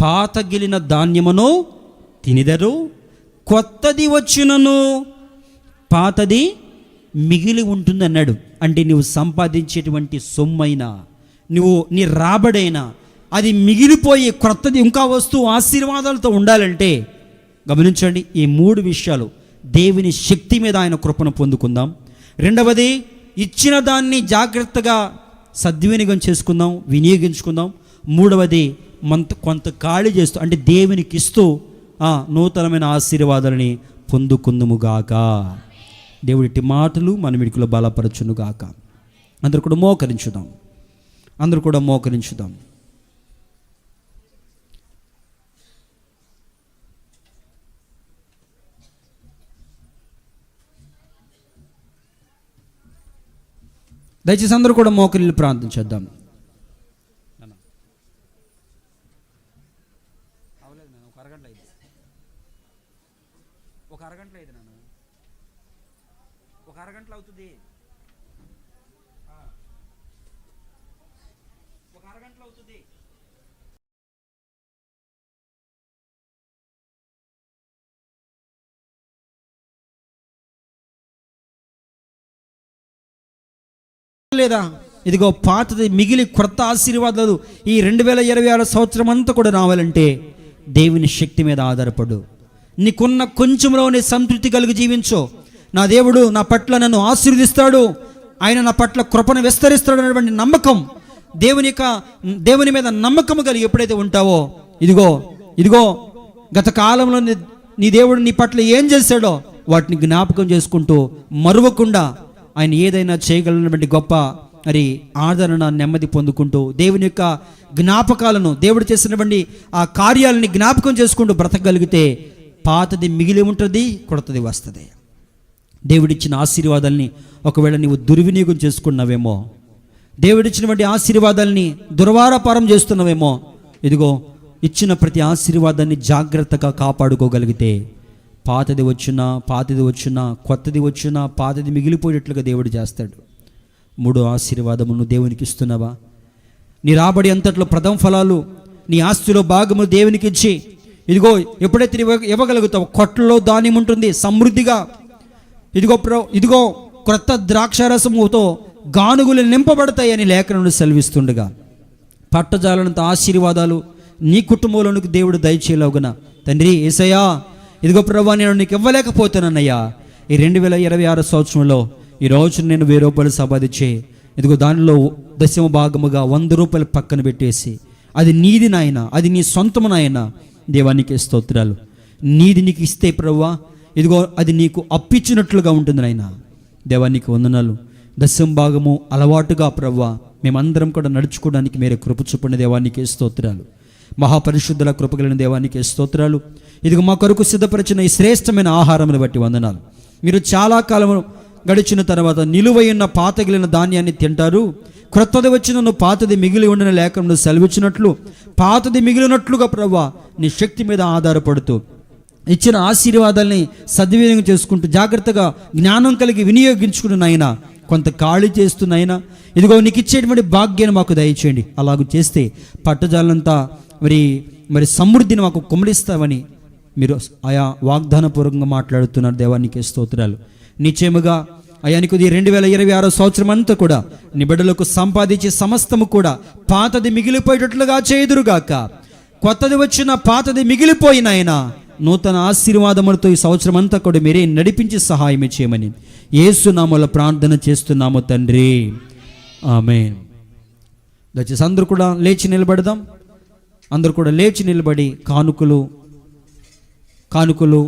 పాతగిలిన ధాన్యమును తినిదరు కొత్తది వచ్చినను పాతది మిగిలి ఉంటుంది అన్నాడు అంటే నువ్వు సంపాదించేటువంటి సొమ్మైనా నువ్వు నీ రాబడైనా అది మిగిలిపోయి క్రొత్తది ఇంకా వస్తువు ఆశీర్వాదాలతో ఉండాలంటే గమనించండి ఈ మూడు విషయాలు. దేవుని శక్తి మీద ఆయన కృపను పొందుకుందాం. రెండవది ఇచ్చిన దాన్ని జాగ్రత్తగా సద్వినియోగం చేసుకుందాం వినియోగించుకుందాం. మూడవది మంత కొంత ఖాళీ చేస్తూ అంటే దేవునికి ఇస్తూ నూతనమైన ఆశీర్వాదాలని పొందుకుందుముగాక. దేవుడి మాటలు మన విడికిలో బలపరచునుగాక. అందరు కూడా మోకరించుదాం. అందరూ కూడా మోకరించుదాం. దయచేసి అందరూ కూడా మోకరిల్లు ప్రార్థన చేద్దాం. ఒక అరగంటలో అయింది నన్ను. ఒక అరగంటలో అవుతుంది. ఒక అరగంటలో అవుతుంది. లేదా? ఇదిగో పాతది మిగిలి క్రొత్త ఆశీర్వాదాలు ఈ రెండు వేల ఇరవై ఆరు సంవత్సరం అంతా కూడా రావాలంటే దేవుని శక్తి మీద ఆధారపడు. నీకున్న కొంచెంలోనే సంతృప్తి కలిగి జీవించు. నా దేవుడు నా పట్ల నన్ను ఆశీర్వదిస్తాడు. ఆయన నా పట్ల కృపను విస్తరిస్తాడు అనేటువంటి నమ్మకం. దేవుని యొక్క దేవుని మీద నమ్మకం కలిగి ఎప్పుడైతే ఉంటావో ఇదిగో ఇదిగో గత కాలంలో నీ- దేవుడు నీ పట్ల ఏం చేశాడో వాటిని జ్ఞాపకం చేసుకుంటూ మరువకుండా ఆయన ఏదైనా చేయగలనటువంటి గొప్ప మరి ఆదరణ నెమ్మది పొందుకుంటూ దేవుని యొక్క జ్ఞాపకాలను దేవుడు చేసినటువంటి ఆ కార్యాలని జ్ఞాపకం చేసుకుంటూ బ్రతకగలిగితే పాతది మిగిలి ఉంటుంది కొడతది వస్తుంది. దేవుడిచ్చిన ఆశీర్వాదాల్ని ఒకవేళ నీవు దుర్వినియోగం చేసుకున్నావేమో దేవుడిచ్చినటువంటి ఆశీర్వాదాల్ని దుర్వారపారం చేస్తున్నావేమో ఇదిగో ఇచ్చిన ప్రతి ఆశీర్వాదాన్ని జాగ్రత్తగా కాపాడుకోగలిగితే పాతది వచ్చినా పాతది వచ్చినా కొత్తది వచ్చినా పాతది మిగిలిపోయేట్లుగా దేవుడు చేస్తాడు. మూడో ఆశీర్వాదమును దేవునికి ఇస్తున్నావా? నీ రాబడి అంతట్లో ప్రథమ ఫలాలు నీ ఆస్తిలో భాగము దేవునికి ఇచ్చి ఇదిగో ఎప్పుడైతే ఇవ్వగలుగుతావు కొట్లలో ధాన్యం ఉంటుంది సమృద్ధిగా. ఇదిగో ప్రో ఇదిగో క్రొత్త ద్రాక్షారసముతో గానుగులు నింపబడతాయని లేఖనను సెలవిస్తుండగా. పట్టజాలనంత ఆశీర్వాదాలు నీ కుటుంబంలోనికి దేవుడు దయచేయలేవుగున తండ్రి ఏసయ్యా ఇదిగో ప్రభా నేను నీకు ఇవ్వలేకపోతున్నానయ్యా. ఈ రెండు వేల ఇరవై ఆరు సంవత్సరంలో ఈ రోజు నేను వెయ్యి రూపాయలు సంపాదించే ఇదిగో దానిలో దశమ భాగముగా వంద రూపాయలు పక్కన పెట్టేసి అది నీది నాయన అది నీ సొంతము నాయన. దేవానికి స్తోత్రాలు. నీది నీకు ఇస్తే ప్రవ్వా ఇదిగో అది నీకు అప్పించినట్లుగా ఉంటుంది నాయన. దేవానికి వందనాలు. దశం భాగము అలవాటుగా ప్రవ్వా మేమందరం కూడా నడుచుకోవడానికి మీరే కృప చూపండి దేవానికి స్తోత్రాలు. మహాపరిశుద్ధుల కృపగలిగిన దేవానికి స్తోత్రాలు. ఇదిగో మా కొరకు సిద్ధపరిచిన ఈ శ్రేష్టమైన ఆహారమును బట్టి వందనాలు. మీరు చాలా కాలం గడిచిన తర్వాత నిలువైన పాతగిలిన ధాన్యాన్ని తింటారు. క్రొత్తది వచ్చినను పాతది మిగిలి ఉండిన లేఖను సెలవిచ్చినట్లు పాతది మిగిలినట్లుగా ప్రవ్వా నీ శక్తి మీద ఆధారపడుతూ. ఇచ్చిన ఆశీర్వాదాల్ని సద్వినియోగం చేసుకుంటూ జాగ్రత్తగా జ్ఞానం కలిగి వినియోగించుకున్న కొంత ఖాళీ చేస్తున్నైనా ఇదిగో నీకు ఇచ్చేటువంటి భాగ్యాన్ని మాకు దయచేయండి. అలాగ చేస్తే పట్టజాలంతా మరి మరి సమృద్ధిని మాకు కుమ్మరిస్తామని మీరు ఆయా వాగ్దానపూర్వకంగా మాట్లాడుతున్నారు. దేవానికి స్తోత్రాలు. నిశ్చయముగా అయానికి ఇది రెండు వేల ఇరవై ఆరో సంవత్సరం అంతా కూడా నిబిడలకు సంపాదించే సమస్తము కూడా పాతది మిగిలిపోయేటట్లుగా చేదురుగాక కొత్తది వచ్చిన పాతది మిగిలిపోయిన ఆయన నూతన ఆశీర్వాదములతో ఈ సంవత్సరం అంతా కూడా మీరే నడిపించి సహాయం చేయమని ఏసునామల ప్రార్థన చేస్తున్నాము తండ్రి. ఆమె దయచేసి అందరూ కూడా లేచి నిలబడదాం. అందరూ కూడా లేచి నిలబడి కానుకలు కానుకలు